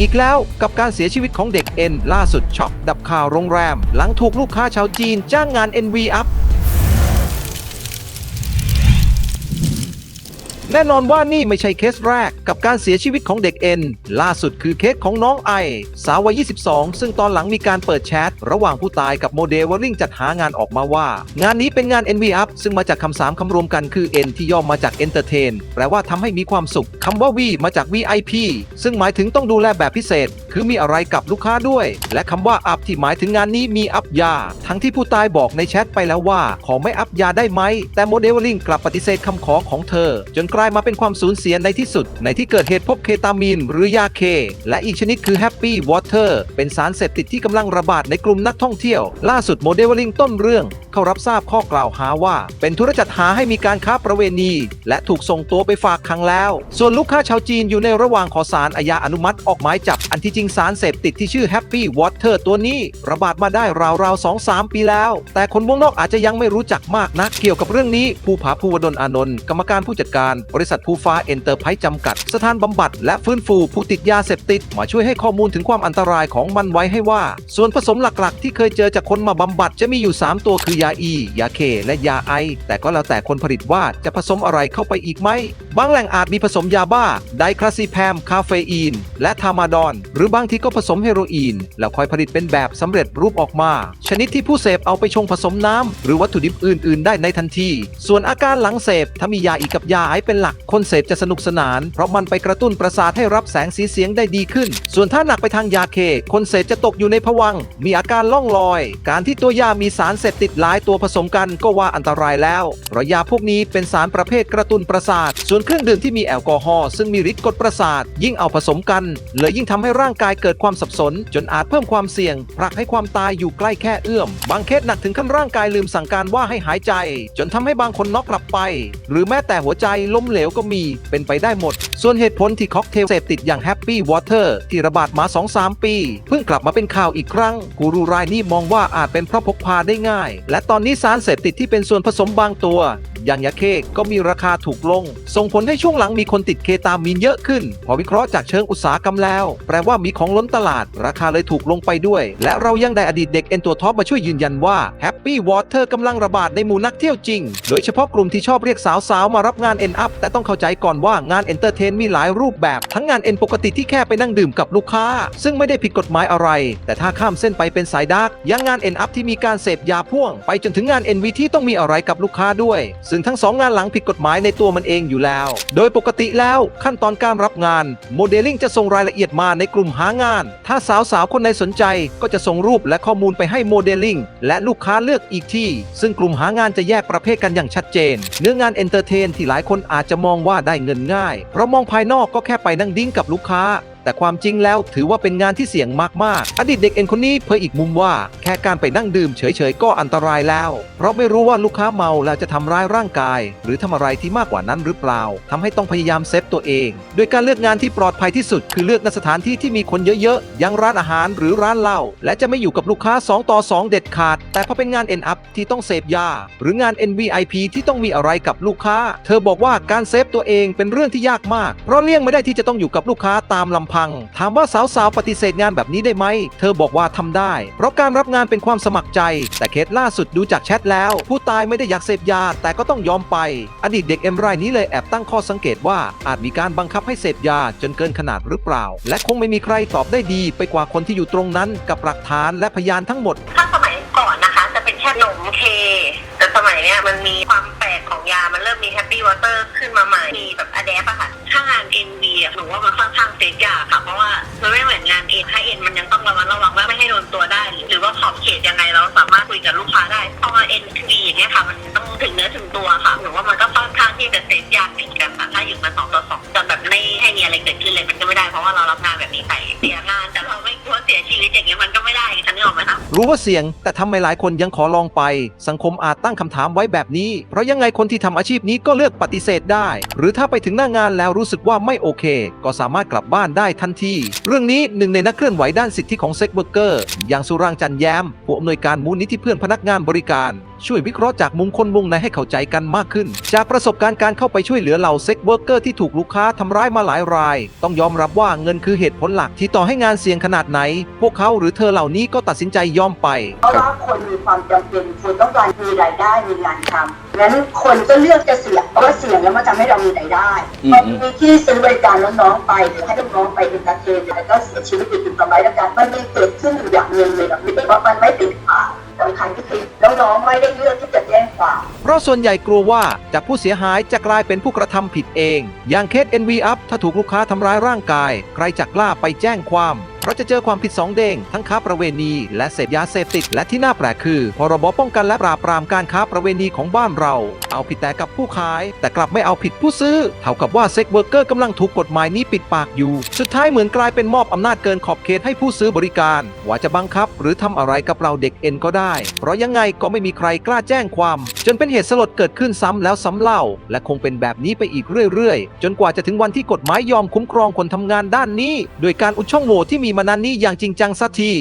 อีกแล้วกับการเสียชีวิตของเด็กเอ็นล่าสุดช็อกดับข่าวโรงแรม หลังถูกลูกค้าชาวจีนจ้างงาน NV อั แน่นอนว่านี่ไม่ใช่เคสแรกกับการเสียชีวิตของเด็กเอ็น ล่าสุดคือเคสของน้องไอ สาววัย 22 ซึ่งตอนหลังมีการเปิดแชทระหว่างผู้ตายกับโมเดลวอริ่งจัดหางานออกมาว่า งานนี้เป็นงาน NV Up ซึ่งมาจากคำสามคำรวมกันคือ N ที่ย่อมาจาก Entertain แปลว่าทำให้มีความสุขคำว่า V มาจาก VIP ซึ่งหมายถึงต้องดูแลแบบพิเศษ คือมีอะไรกับลูกค้าด้วย และคำว่า Up ที่หมายถึงงานนี้มีอัพยา ทั้งที่ผู้ตายบอกในแชทไปแล้วว่า ขอไม่อัพยาได้ไหมแต่โมเดลวอลิ่งกลับปฏิเสธคำขอของเธอ จนกลายายมาเป็นความสูญเสียในที่สุด ในที่เกิดเหตุพบเคตามีน หรือยาเค และอีกชนิดคือแฮปปี้วอเตอร์เป็นสารเสพติดที่กำลังระบาดในกลุ่มนักท่องเที่ยว ล่าสุดโมเดลลิ่งต้นเรื่องเขารับทราบข้อกล่าวหาว่า เป็นธุรจัดหาให้มีการค้าประเวณี และถูกส่งตัวไปฝากขังแล้ว ส่วนลูกค้าชาวจีนอยู่ในระหว่างขอสารอาญาอนุมัติออกหมายจับ อันที่จริงสารเสพติดที่ชื่อ Happy Water ตัวนี้ ระบาดมาได้ราวๆ2-3ปีแล้ว แต่คนวงนอกอาจจะยังไม่รู้จักมากนักเกี่ยวกับเรื่องนี้ภูผาภูวดลอานนท์กรรมการผู้จัดการ บริษัทภูฟ้าเอ็นเตอร์ไพรส์จำกัด สถานบำบัดและฟื้นฟูผู้ติดยาเสพติดมาช่วยให้ข้อมูลถึงความอันตรายของมันไว้ให้ว่า ส่วนผสมหลักๆ ที่เคยเจอจากคนมาบำบัดจะมีอยู่ 3 ตัวคือยาอี ยาเค และยาไอ แต่ก็แล้วแต่คนผลิตว่าจะผสมอะไรเข้าไปอีกไหม บางแหล่งอาจมีผสมยาบ้า ไดคลาซิแพม คาเฟอีน และทามาดอน หรือบางทีก็ผสมเฮโรอีน แล้วค่อยผลิตเป็นแบบสำเร็จรูปออกมา ชนิดที่ผู้เสพเอาไปชงผสมน้ำหรือวัตถุดิบอื่น ๆ ได้ในทันที ส่วนอาการหลังเสพถ้ามียาอีกับยาไอเป็นหลัก คนเสพจะสนุกสนาน เพราะมันไปกระตุ้นประสาทให้รับแสงสีเสียงได้ดีขึ้น ส่วนถ้าหนักไปทางยาเค คนเสพจะตกอยู่ในภวังมีอาการล่องลอย การที่ตัวยามีสารเสพติดหลายตัวผสมกันก็ว่าอันตรายแล้วเพราะยาพวกนี้เป็นสารประเภทกระตุ้นประสาท ส่วนเครื่องดื่มที่มีแอลกอฮอล์ซึ่งมีฤทธิ์กดประสาท ยิ่งเอาผสมกันเลยยิ่งทำให้ร่างกายเกิดความสับสน จนอาจเพิ่มความเสี่ยงผลักให้ความตายอยู่ใกล้แค่เอื้อม บางเคสหนักถึงขั้นร่างกายลืมสั่งการว่าให้หายใจ จนทำให้บางคนน็อกกลับไป หรือแม้แต่หัวใจล้มเหลวก็มีเป็นไปได้หมด ส่วนเหตุผลที่ค็อกเทลเสพติดอย่างแฮปปี้วอเตอร์ที่ระบาดมา 2-3 ปี เพิ่งกลับมาเป็นข่าวอีกครั้งกูรูรายนี้มองว่าอาจเป็นเพราะพกพาได้ง่าย และตอนนี้สารเสพติดที่เป็นส่วนผสมบางตัว ย่างยาเคก็มีราคาถูกลง ส่งผลให้ช่วงหลังมีคนติดเคตามีนเยอะขึ้น พอวิเคราะห์จากเชิงอุตสาหกรรมแล้ว แปลว่ามีของล้นตลาด ราคาเลยถูกลงไปด้วย และเรายังได้อดีตเด็กเอ็นตัวท็อปมาช่วยยืนยันว่า Happy Water กำลังระบาดในหมู่นักเที่ยวจริง โดยเฉพาะกลุ่มที่ชอบเรียกสาวๆมารับงานเอ็นอัพแต่ต้องเข้าใจก่อนว่างานเอนเตอร์เทนมีหลายรูปแบบทั้งงานเอ็นปกติที่แค่ไปนั่งดื่มกับลูกค้า ซึ่งไม่ได้ผิดกฎหมายอะไร แต่ถ้าข้ามเส้นไปเป็นสายดาร์กยังงานเอ็นอัพที่มีการเสพยาพ่วง ไปจนถึงงาน NV ที่ต้องมีอะไรกับลูกค้าด้วยซึ่งทั้งสองงานหลังผิดกฎหมายในตัวมันเองอยู่แล้ว โดยปกติแล้วขั้นตอนการรับงานโมเดลลิ่งจะส่งรายละเอียดมาในกลุ่มหางาน ถ้าสาวๆคนไหนสนใจก็จะส่งรูปและข้อมูลไปให้โมเดลลิ่งและลูกค้าเลือกอีกที่ ซึ่งกลุ่มหางานจะแยกประเภทกันอย่างชัดเจน เนื้องานเอนเตอร์เทนที่หลายคนอาจจะมองว่าได้เงินง่าย เพราะมองภายนอกก็แค่ไปนั่งดิ้งกับลูกค้า แต่ความจริงแล้วถือว่าเป็นงานที่เสี่ยงมากๆ อดีตเด็กเอ็นคนนี้เผยอีกมุมว่า แค่การไปนั่งดื่มเฉยๆก็อันตรายแล้ว เพราะไม่รู้ว่าลูกค้าเมาแล้วจะทำร้ายร่างกาย หรือทำอะไรที่มากกว่านั้นหรือเปล่าทำให้ต้องพยายามเซฟตัวเองโดยการเลือกงานที่ปลอดภัยที่สุด คือเลือกณสถานที่ที่มีคนเยอะๆยังร้านอาหารหรือร้านเหล้าและจะไม่อยู่กับลูกค้า 2 ต่อ 2 เด็ดขาด แต่พอเป็นงานเอ็นอัพที่ต้องเสพยาหรืองาน NVIP ที่ต้องมีอะไรกับลูกค้า เธอบอกว่าการเซฟตัวเองเป็นเรื่องที่ยากมากเพราะเลี่ยงไม่ได้ที่จะต้องอยู่กับลูกค้าตามลำพัง ถามว่าสาวๆปฏิเสธงานแบบนี้ได้ไหม เธอบอกว่าทำได้ เพราะการรับงานเป็นความสมัครใจ แต่เคสล่าสุดดูจากแชทแล้ว ผู้ตายไม่ได้อยากเสพยา แต่ก็ต้องยอมไป อดีตเด็กเอ็มรายนี้เลยแอบตั้งข้อสังเกตว่าอาจมีการบังคับให้เสพยาจนเกินขนาดหรือเปล่า และคงไม่มีใครตอบได้ดีไปกว่าคนที่อยู่ตรงนั้นกับหลักฐานและพยานทั้งหมด ถ้าสมัยก่อนนะคะจะเป็นแค่นมเค แต่สมัยเนี้ยมันมีความ ของยามันเริ่มมีแฮปปี้วอเตอร์ขึ้นมาใหม่ มีแบบอะแดปอะค่ะ ถ้างาน NV อะหนูว่ามันค่อนข้างเซฟยากค่ะ เพราะว่ามันไม่เหมือนงานเอ็นถ้าเอ็นมันยังต้องระมัดระวังว่าไม่ให้โดนตัวได้ หรือว่าขอบเขตยังไงเราสามารถคุยกับลูกค้าได้พอมา NV อย่างเงี้ยค่ะ มันต้องถึงเนื้อถึงตัวค่ะ หนูว่ามันก็ค่อนข้างที่จะเซฟยากเหมือน รู้ว่าเสี่ยง แต่ทำไมหลายคนยังขอลองไป สังคมอาจตั้งคำถามไว้แบบนี้ เพราะยังไงคนที่ทำอาชีพนี้ก็เลือกปฏิเสธได้ หรือถ้าไปถึงหน้างานแล้วรู้สึกว่าไม่โอเค ก็สามารถกลับบ้านได้ทันที เรื่องนี้หนึ่งในนักเคลื่อนไหวด้านสิทธิของเซ็กเบอร์เกอร์ อย่างสุรางจันแย้มผู้อำนวยการมูลนิธิเพื่อนพนักงานบริการ ช่วยวิเคราะห์จากมุมคนวงในให้เข้าใจกันมากขึ้น จากประสบการณ์การเข้าไปช่วยเหลือเหล่าเซ็กเวิร์กเกอร์ที่ถูกลูกค้าทำร้ายมาหลายราย ต้องยอมรับว่าเงินคือเหตุผลหลักที่ต่อให้งานเสี่ยงขนาดไหน พวกเขาหรือเธอเหล่านี้ก็ตัดสินใจยอมไป เพราะว่าคนมีความจำเป็นคนต้องการมีรายได้มีงานทำงั้นคนก็เลือกจะเสี่ยงเพราะว่าเสี่ยงแล้วมันทำให้เรามีรายได้อืมบางทีที่ซื้อบริการน้องๆไปหรือให้น้องๆไปเอนเตอร์เทนแล้วก็เสียชีวิตไปถึงทำร้ายร่างกายมันมีเกิดขึ้นอยู่อย่างหนึ่งเลยแบบนี้ว่ามันไม่เป็นข่าว สำคัญก็คือน้องๆไม่ได้เลือกที่จะแจ้งความเพราะส่วนใหญ่กลัวว่าจากผู้เสียหายจะกลายเป็นผู้กระทำผิดเอง อย่างเคส NV Up ถ้าถูกลูกค้าทำร้ายร่างกาย ใครจะกล้าไปแจ้งความ เราจะเจอความผิดสองเด้งทั้งค้าประเวณี และเสพยาเสพติด และที่น่าแปลกคือพรบป้องกันและปราบปรามการค้าประเวณีของบ้านเรา เอาผิดแต่กับผู้ขาย แต่กลับไม่เอาผิดผู้ซื้อ เท่ากับว่าเซ็กเวอร์เกอร์กำลังถูกกฎหมายนี้ปิดปากอยู่ สุดท้ายเหมือนกลายเป็นมอบอำนาจเกินขอบเขตให้ผู้ซื้อบริการ ว่าจะบังคับ หรือทำอะไรกับเราเด็กเอ็นก็ได้ เพราะยังไงก็ไม่มีใครกล้าแจ้งความ จนเป็นเหตุสลดเกิดขึ้นซ้ำแล้วซ้ำเล่า และคงเป็นแบบนี้ไปอีกเรื่อยๆ จนกว่าจะถึงวันที่กฎหมายยอมคุ้มครองคนทำงานด้านนี้ โดยการอุดช่องโหว่ที่มีมานานนี้อย่างจริงจังสักที